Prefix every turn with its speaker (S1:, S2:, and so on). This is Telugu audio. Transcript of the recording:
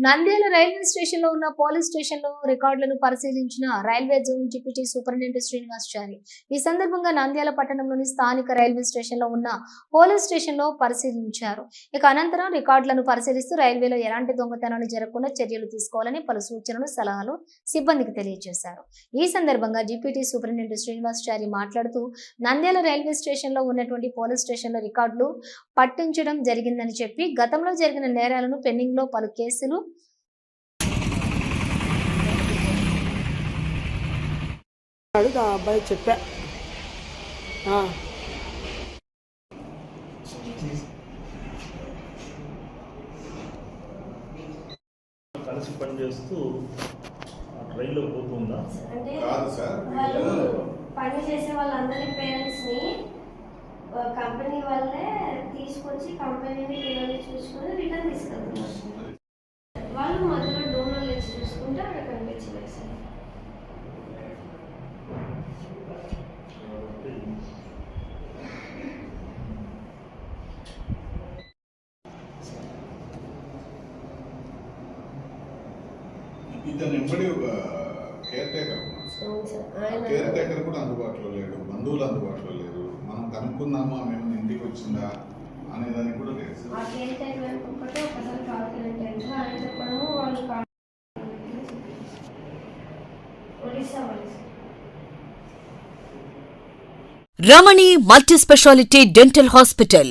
S1: నంద్యాల రైల్వే స్టేషన్లో ఉన్న పోలీస్ స్టేషన్లో రికార్డులను పరిశీలించిన railway zone deputy superintendent Srinivasachari ఈ సందర్భంగా నంద్యాల పట్టణంలోని స్థానిక రైల్వే స్టేషన్లో ఉన్న పోలీస్ స్టేషన్లో పరిశీలించారు. ఇక అనంతరం రికార్డులను పరిశీలిస్తూ రైల్వేలో ఎలాంటి దొంగతనాలు జరగకుండా చర్యలు తీసుకోవాలని పలు సూచనలు సలహాలు సిబ్బందికి తెలియజేశారు. ఈ సందర్భంగా డిప్యూటీ సూపరింటెండెంట్ శ్రీనివాసచారి మాట్లాడుతూ నంద్యాల రైల్వే స్టేషన్లో ఉన్నటువంటి పోలీస్ స్టేషన్లో రికార్డులు పట్టించడం జరిగిందని చెప్పి గతంలో జరిగిన నేరాలను పెండింగ్లో పలు కేసులు
S2: అడుగు ఆ అబ్బాయి చెప్పా. ఆ,
S3: కలిసి పనిచేస్తూ ఆ ట్రైన్లో పోతుందా?
S4: అంటే
S5: కాదు సార్.
S4: వాళ్ళు
S5: వీళ్ళు
S4: పని చేసే వాళ్ళందరి పేరెంట్స్ని కంపెనీ వాళ్ళే తీసుకొచ్చి కంపెనీని పిల్లల్ని చూసుకొని రిటర్న్ తీసుకెళ్తున్నారు.
S5: ఇతను ఎంబడి ఒక కేర్ టేకర్ కేర్ టేకర్ కూడా అందుబాటులో లేడు బంధువులు అందుబాటులో లేరు. మనం కనుక్కుందామా మేము ఇంటికి వచ్చిందా అనే దానికి కూడా లేదు
S6: Ramani multi speciality dental hospital.